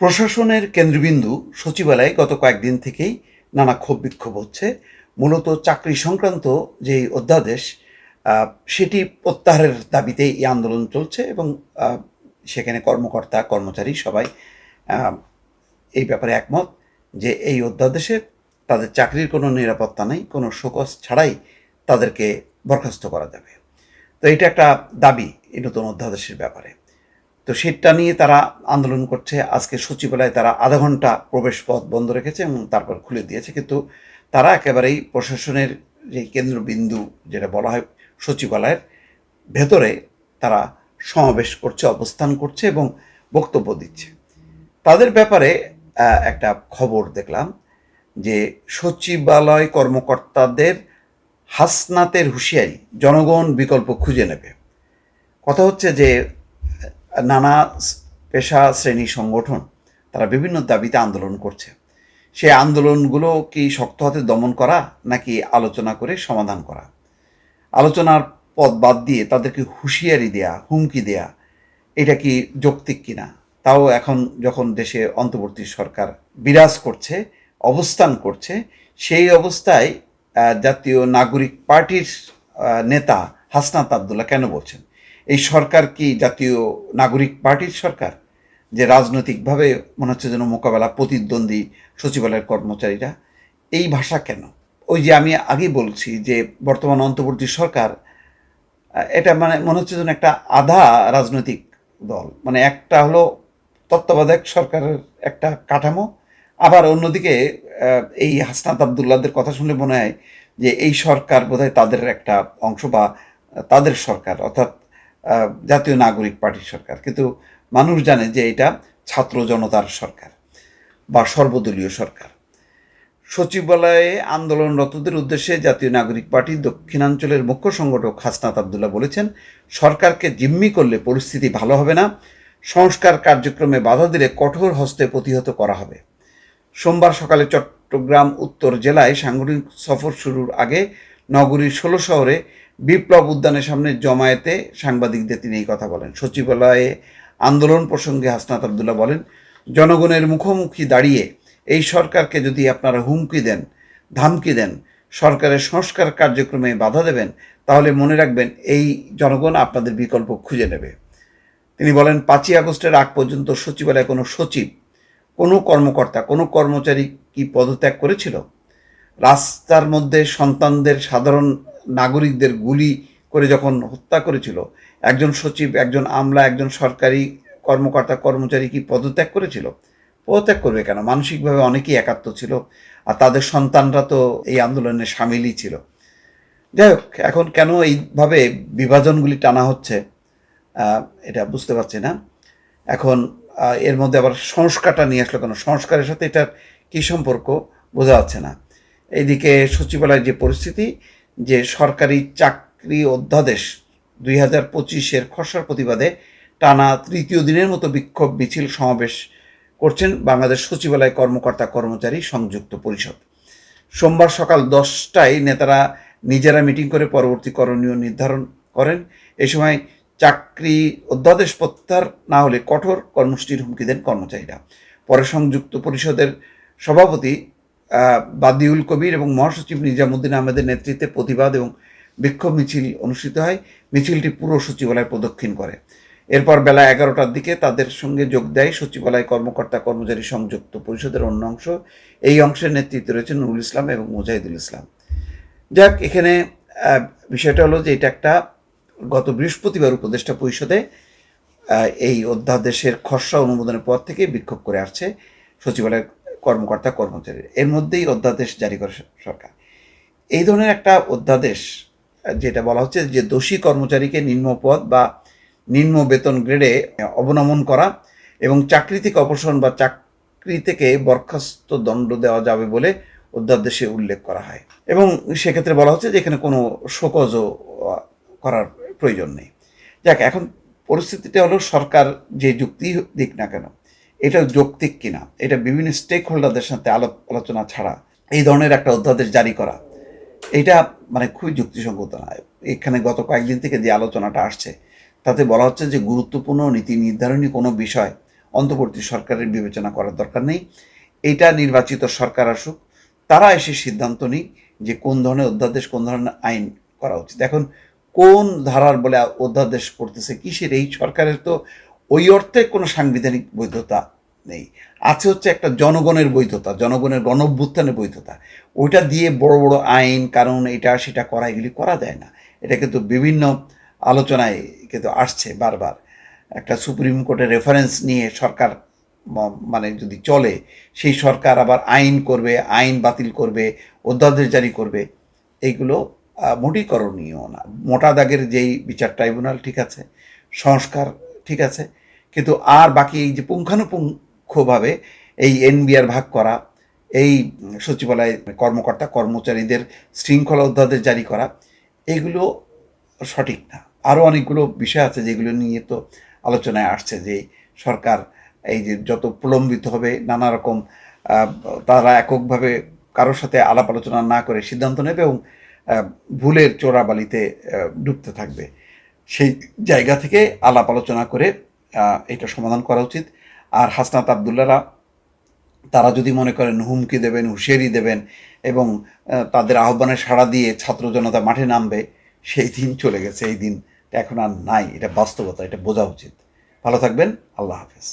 প্রশাসনের কেন্দ্রবিন্দু সচিবালয়ে গত কয়েকদিন থেকেই নানা ক্ষোভ বিক্ষোভ হচ্ছে। মূলত চাকরি সংক্রান্ত যে অধ্যাদেশ সেটি প্রত্যাহারের দাবিতে এই আন্দোলন চলছে এবং সেখানে কর্মকর্তা, কর্মচারী সবাই এই ব্যাপারে একমত যে এই অধ্যাদেশে তাদের চাকরির কোনো নিরাপত্তা নেই, কোনো শোকস ছাড়াই তাদেরকে বরখাস্ত করা যাবে। তো এটা একটা দাবি এই নতুন অধ্যাদেশের ব্যাপারে। তো সেটা নিয়ে তারা আন্দোলন করছে। আজকে সচিবালয়ে তারা আধা ঘণ্টা প্রবেশ পথ বন্ধ রেখেছে এবং তারপর খুলে দিয়েছে। কিন্তু তারা একেবারেই প্রশাসনের যে কেন্দ্রবিন্দু যেটা বলা হয় সচিবালয়ের ভেতরে তারা সমাবেশ করছে, অবস্থান করছে এবং বক্তব্য দিচ্ছে। তাদের ব্যাপারে একটা খবর দেখলাম যে সচিবালয় কর্মকর্তাদের হাসনাতের হুঁশিয়ারি জনগণ বিকল্প খুঁজে নেবে। কথা হচ্ছে যে নানা পেশা শ্রেণি সংগঠন তারা বিভিন্ন দাবিতে আন্দোলন করছে। সেই আন্দোলনগুলো কি শক্ত হাতে দমন করা নাকি আলোচনা করে সমাধান করা? আলোচনার পথ বাদ দিয়ে তাদেরকে হুঁশিয়ারি দেয়া, হুমকি দেয়া, এটা কি যৌক্তিক কিনা? তাও এখন যখন দেশে অন্তর্বর্তী সরকার বিরাজ করছে, অবস্থান করছে, সেই অবস্থায় জাতীয় নাগরিক পার্টির নেতা হাসনাত আবদুল্লাহ কেন বলছেন? এই সরকার কি জাতীয় নাগরিক পার্টির সরকার? যে রাজনৈতিকভাবে মনে হচ্ছে যেন মোকাবেলা প্রতিদ্বন্দ্বী সচিবালয়ের কর্মচারীরা, এই ভাষা কেন? ওই যে আমি আগেই বলছি যে বর্তমান অন্তর্বর্তী সরকার এটা মানে মনে হচ্ছে যেন একটা আধা রাজনৈতিক দল। মানে একটা হলো তত্ত্বাবধায়ক সরকারের একটা কাঠামো, আবার অন্যদিকে এই হাসনাত আবদুল্লাদের কথা শুনলে মনে হয় যে এই সরকার বোধহয় তাদের একটা অংশ বা তাদের সরকার, অর্থাৎ জাতীয় নাগরিক পার্টির সরকার। কিন্তু মানুষ জানে যে এটা ছাত্র জনতার সরকার বা সর্বদলীয় সরকার। সচিবালয়ে আন্দোলনরতদের উদ্দেশ্যে জাতীয় নাগরিক পার্টি দক্ষিণাঞ্চলের মুখ্য সংগঠক হাসনাত আবদুল্লাহ বলেছেন, সরকারকে জিম্মি করলে পরিস্থিতি ভালো হবে না, সংস্কার কার্যক্রমে বাধা দিলে কঠোর হস্তে প্রতিহত করা হবে। সোমবার সকালে চট্টগ্রাম উত্তর জেলায় সাংগঠনিক সফর শুরুর আগে নগরীর ষোলো শহরে বিপ্লব উদ্যানের সামনে জমায়েতে সাংবাদিকদের তিনি এই কথা বলেন। সচিবালয়ে আন্দোলন প্রসঙ্গে হাসনাত আবদুল্লাহ বলেন, জনগণের মুখোমুখি দাঁড়িয়ে এই সরকারকে যদি আপনারা হুমকি দেন, ধামকি দেন, সরকারের সংস্কার কার্যক্রমে বাধা দেবেন, তাহলে মনে রাখবেন এই জনগণ আপনাদের বিকল্প খুঁজে নেবে। তিনি বলেন, পাঁচই আগস্টের আগ পর্যন্ত সচিবালয়ে কোনো সচিব, কোনো কর্মকর্তা, কোনো কর্মচারী কি পদত্যাগ করেছিল? রাস্তার মধ্যে সন্তানদের সাধারণ নাগরিকদের গুলি করে যখন হত্যা করেছিল, একজন সচিব, একজন আমলা, একজন সরকারি কর্মকর্তা, কর্মচারী কি পদত্যাগ করেছিল? পদত্যাগ করবে কেন? মানসিকভাবে অনেকেই একাত্ম ছিল আর তাদের সন্তানরা তো এই আন্দোলনে সামিলই ছিল। যাই হোক, এখন কেন এইভাবে বিভাজনগুলি টানা হচ্ছে এটা বুঝতে পারছি না। এখন এর মধ্যে আবার সংস্কারটা নিয়ে আসলো কেন? সংস্কারের সাথে এটার কী সম্পর্ক? বোঝা যাচ্ছে না। এইদিকে সচিবালয়ের যে পরিস্থিতি যে সরকারি চাকরি অধ্যাদেশ দুই হাজার পঁচিশের খসড়ার প্রতিবাদে টানা তৃতীয় দিনের মতো বিক্ষোভ মিছিল সমাবেশ করছেন বাংলাদেশ সচিবালয় কর্মকর্তা কর্মচারী সংযুক্ত পরিষদ। সোমবার সকাল দশটায় নেতারা নিজেরা মিটিং করে পরবর্তী করণীয় নির্ধারণ করেন। এ সময় চাকরি অধ্যাদেশ প্রত্যাহার না হলে কঠোর কর্মসূচির হুমকি দেন কর্মচারীরা। পরে সংযুক্ত পরিষদের সভাপতি বাদিউল কবির এবং মহাসচিব নিজামুদ্দিন আহমেদের নেতৃত্বে প্রতিবাদ এবং বিক্ষোভ মিছিল অনুষ্ঠিত হয়। মিছিলটি পুরো সচিবালয় প্রদক্ষিণ করে। এরপর বেলা এগারোটার দিকে তাদের সঙ্গে যোগ দেয় সচিবালয় কর্মকর্তা কর্মচারী সংযুক্ত পরিষদের অন্য অংশ। এই অংশের নেতৃত্বে রয়েছে নুরুল ইসলাম এবং মুজাহিদুল ইসলাম। যাক, এখানে বিষয়টা হলো যে এটা একটা গত বৃহস্পতিবার উপদেষ্টা পরিষদে এই অধ্যাদেশের খসড়া অনুমোদনের পর থেকে বিক্ষোভ করে আসছে সচিবালয়ের কর্মকর্তা, কর্মচারী। এর মধ্যেই অধ্যাদেশ জারি করে সরকার। এই ধরনের একটা অধ্যাদেশ, যেটা বলা হচ্ছে যে দোষী কর্মচারীকে নিম্ন পদ বা নিম্ন বেতন গ্রেডে অবনমন করা এবং চাকরি থেকে অপসারণ বা চাকরি থেকে বরখাস্ত দণ্ড দেওয়া যাবে বলে অধ্যাদেশে উল্লেখ করা হয়। এবং সেক্ষেত্রে বলা হচ্ছে যে এখানে কোনো শোকজও করার প্রয়োজন নেই। যাক, এখন পরিস্থিতিটা হলো সরকার যে যুক্তি দিক না কেন এটা যৌক্তিক কিনা? এটা বিভিন্ন স্টেক হোল্ডারদের সাথে আলো- আলোচনা ছাড়া এই ধরনের একটা অধ্যাদেশ জারি করা। এটা মানে খুবই যুক্তিসঙ্গত না। এখানে গত কয়েকদিন থেকে যে আলোচনাটা আসছে, তাতে বলা হচ্ছে যে গুরুত্বপূর্ণ নীতি নির্ধারণী কোনো বিষয় অন্তর্বর্তী সরকারের বিবেচনা করার দরকার নেই। এটা নির্বাচিত সরকার আসুক, তারা এসে সিদ্ধান্ত নিক যে কোন ধরনের অধ্যাদেশ, কোন ধরনের আইন করা উচিত। এখন কোন ধারার বলে অধ্যাদেশ করতেছে কিসের? এই সরকারের তো ওই অর্থে কোনো সাংবিধানিক বৈধতা নেই। আছে হচ্ছে একটা জনগণের বৈধতা জনগণের গণভ্যুত্থানের বৈধতা। ওইটা দিয়ে বড় বড় আইন কারণ এটা সেটা করা এগুলি করা যায় না। এটা কিন্তু বিভিন্ন আলোচনায় কিন্তু আসছে বারবার। একটা সুপ্রিম কোর্টের রেফারেন্স নিয়ে সরকার মানে যদি চলে সেই সরকার আবার আইন করবে আইন বাতিল করবে অধ্যাদেশ জারি করবে। এইগুলো আহ, মোটেই করণীয় না। মোটা দাগের যেই বিচার ট্রাইব্যুনাল ঠিক আছে। সংস্কার ঠিক আছে? কিন্তু আর বাকি এই যে পুঙ্খানুপুঙ্খভাবে এই এনবিআর ভাগ করা, এই সচিবালয় কর্মকর্তা, কর্মচারীদের শৃঙ্খলা অধ্যাদেশ জারি করা, এগুলো সঠিক না। আরও অনেকগুলো বিষয় আছে যেগুলো নিয়ে তো আলোচনায় আসছে যে সরকার এই যে যত প্রলম্বিত হবে, নানা রকম তারা এককভাবে কারোর সাথে আলাপ আলোচনা না করে সিদ্ধান্ত নেবে এবং ভুলের চোরাবালিতে ডুবতে থাকবে। সেই জায়গা থেকে আলাপ আলোচনা করে এটা সমাধান করা উচিত। আর হাসনাত আবদুল্লারা তারা যদি মনে করেন হুমকি দেবেন, হুঁশিয়ারি দেবেন এবং তাদের আহ্বানে সাড়া দিয়ে ছাত্র জনতা মাঠে নামবে, সেই দিন চলে গেছে, এই দিন এখন আর নাই। এটা বাস্তবতা, এটা বোঝা উচিত। ভালো থাকবেন, আল্লাহ হাফেজ।